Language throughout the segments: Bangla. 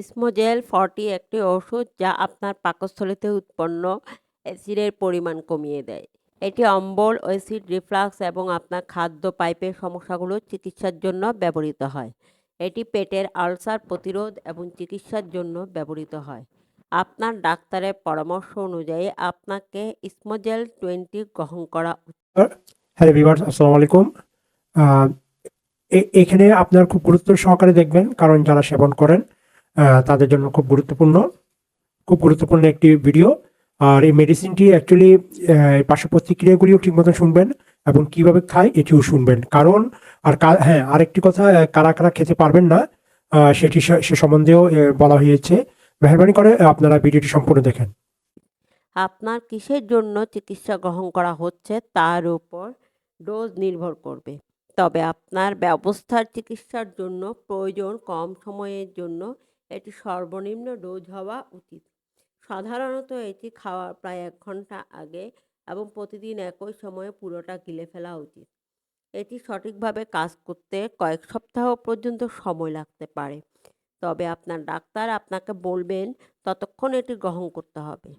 ইসমোজেল ফর্টি একটি ওষুধ যা আপনার পাকস্থলীতে উৎপন্ন অ্যাসিডের পরিমাণ কমিয়ে দেয়। এটি অম্বল, অ্যাসিড রিফ্লাক্স এবং আপনার খাদ্য পাইপের সমস্যাগুলো চিকিৎসার জন্য ব্যবহৃত হয়। এটি পেটের আলসার প্রতিরোধ এবং চিকিৎসার জন্য ব্যবহৃত হয়। আপনার ডাক্তারের পরামর্শ অনুযায়ী আপনাকে ইসমোজেল টোয়েন্টি গ্রহণ করা উচিত। ভিভার্স আলাইকুম। এখানে আপনার খুব গুরুত্ব সহকারে দেখবেন, কারণ যারা সেবন করেন তাদের জন্য খুব গুরুত্বপূর্ণ খুব গুরুত্বপূর্ণ একটি ভিডিও আর এই মেডিসিনটি অ্যাকচুয়ালি পার্শ্ব প্রতিক্রিয়াগুলিও ঠিক মতো শুনবেন এবং কীভাবে খায় এটিও শুনবেন। কারণ, আর হ্যাঁ আরেকটি কথা কারা কারা খেতে পারবেন না সেটি সে সম্বন্ধেও বলা হয়েছে। মেহরবানি করে আপনারা ভিডিওটি সম্পূর্ণ দেখেন। আপনার কিসের জন্য চিকিৎসা গ্রহণ করা হচ্ছে তার উপর ডোজ নির্ভর করবে। তবে আপনার ব্যবস্থার চিকিৎসার জন্য প্রয়োজন কম সময়ের জন্য এটি সর্বনিম্ন ডোজ হওয়া উচিত। সাধারণত এটি খাওয়ার প্রায় এক ঘণ্টা আগে এবং প্রতিদিন একই সময়ে পুরোটা গিলে ফেলা উচিত। এটি সঠিকভাবে কাজ করতে কয়েক সপ্তাহ পর্যন্ত সময় লাগতে পারে। তবে আপনার ডাক্তার আপনাকে বলবেন ততক্ষণ এটি গ্রহণ করতে হবে।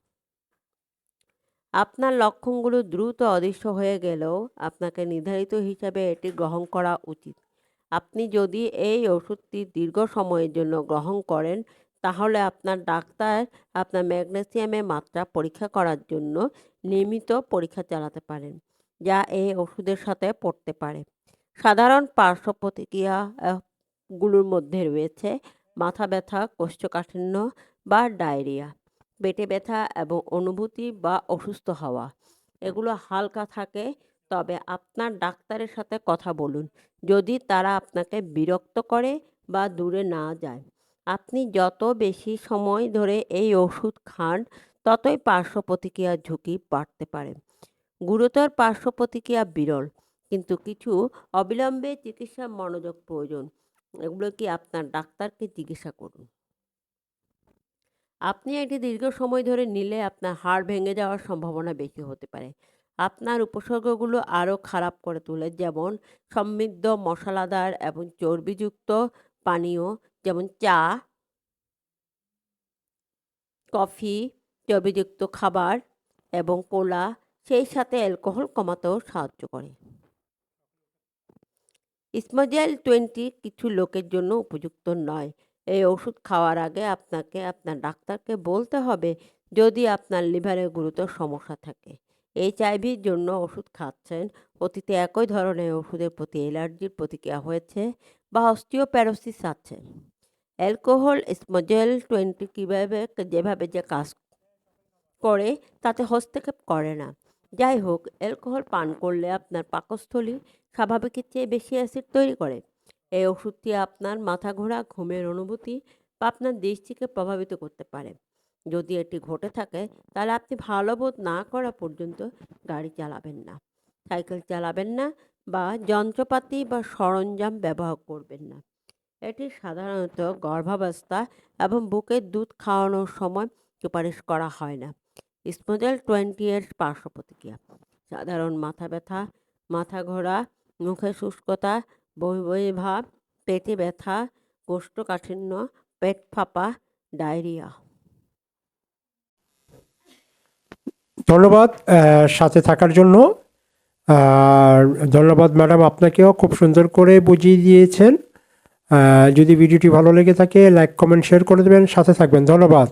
আপনার লক্ষণগুলো দ্রুত অদৃশ্য হয়ে গেলেও আপনাকে নির্ধারিত হিসাবে এটি গ্রহণ করা উচিত। আপনি যদি এই ওষুধটি দীর্ঘ সময়ের জন্য গ্রহণ করেন তাহলে আপনার ডাক্তার আপনার ম্যাগনেসিয়ামের মাত্রা পরীক্ষা করার জন্য নিয়মিত পরীক্ষা চালাতে পারেন যা এই ওষুধের সাথে পড়তে পারে। সাধারণ পার্শ্ব প্রতিক্রিয়া আহ, গুলোর মধ্যে রয়েছে মাথা ব্যথা কোষ্ঠকাঠিন্য বা ডায়রিয়া পেটে ব্যথা এবং অনুভূতি বা অসুস্থ হওয়া। এগুলো হালকা থাকে তবে আপনার ডাক্তারের সাথে কথা বলুন। যদি তারা আপনাকে বিরক্ত করে বা দূরে না যায়। আপনি যত বেশি সময় ধরে এই ওষুধ খান, ততই পার্শ্ব প্রতিক্রিয়ার ঝুঁকি বাড়তে পারে। গুরুতর পার্শ্ব প্রতিক্রিয়া বিরল, কিন্তু কিছু অবিলম্বে চিকিৎসার মনোযোগ প্রয়োজন। এগুলো কি আপনার ডাক্তারকে জিজ্ঞাসা করুন। আপনি এটি দীর্ঘ সময় ধরে নিলে আপনার হাড় ভেঙে যাওয়ার সম্ভাবনা বেশি হতে পারে। আপনার উপসর্গগুলো আরও খারাপ করে তোলে। যেমন সমৃদ্ধ মশলাদার এবং চর্বিযুক্ত পানীয়, যেমন চা, কফি, চর্বিযুক্ত খাবার এবং কোলা, সেই সাথে অ্যালকোহল কমাতেও সাহায্য করে। ইসমোজেল টোয়েন্টি কিছু লোকের জন্য উপযুক্ত নয়। এই ওষুধ খাওয়ার আগে আপনাকে, আপনার ডাক্তারকে বলতে হবে যদি আপনার লিভারে গুরুতর সমস্যা থাকে। এইচআইভির জন্য ওষুধ খাচ্ছেন। অতীতে একই ধরনের ওষুধের প্রতি অ্যালার্জির প্রতিক্রিয়া হয়েছে বা অস্টিওপ্যারোসিস আছে। অ্যালকোহল স্মোজেল টোয়েন্টি কীভাবে যেভাবে যে কাজ করে তাতে হস্তক্ষেপ করে না। যাই হোক, অ্যালকোহল পান করলে আপনার পাকস্থলী স্বাভাবিকের চেয়ে বেশি অ্যাসিড তৈরি করে। এই ওষুধটি আপনার মাথা ঘোরা, ঘুমের অনুভূতি বা আপনার দৃষ্টিকে প্রভাবিত করতে পারে। যদি এটি ঘটে থাকে, তাহলে আপনি ভালো বোধ না করা পর্যন্ত গাড়ি চালাবেন না। সাইকেল চালাবেন না বা যন্ত্রপাতি বা সরঞ্জাম ব্যবহার করবেন না। এটি সাধারণত গর্ভাবস্থা এবং বুকের দুধ খাওয়ানোর সময় সুপারিশ করা হয় না। স্মোজেল টোয়েন্টি এর পার্শ্ব প্রতিক্রিয়া সাধারণ মাথা ব্যথা, মাথা ঘোরা মুখে শুষ্কতা বই ভাব, পেটে ব্যথা, কোষ্ঠকাঠিন্য, পেট ফাঁপা, ডায়রিয়া। ধন্যবাদ সাথে থাকার জন্য। আর ধন্যবাদ ম্যাডাম আপনাকেও খুব সুন্দর করে বুঝিয়ে দিয়েছেন। যদি ভিডিওটি ভালো লেগে থাকে, লাইক, কমেন্ট, শেয়ার করে দেবেন। সাথে থাকবেন। ধন্যবাদ।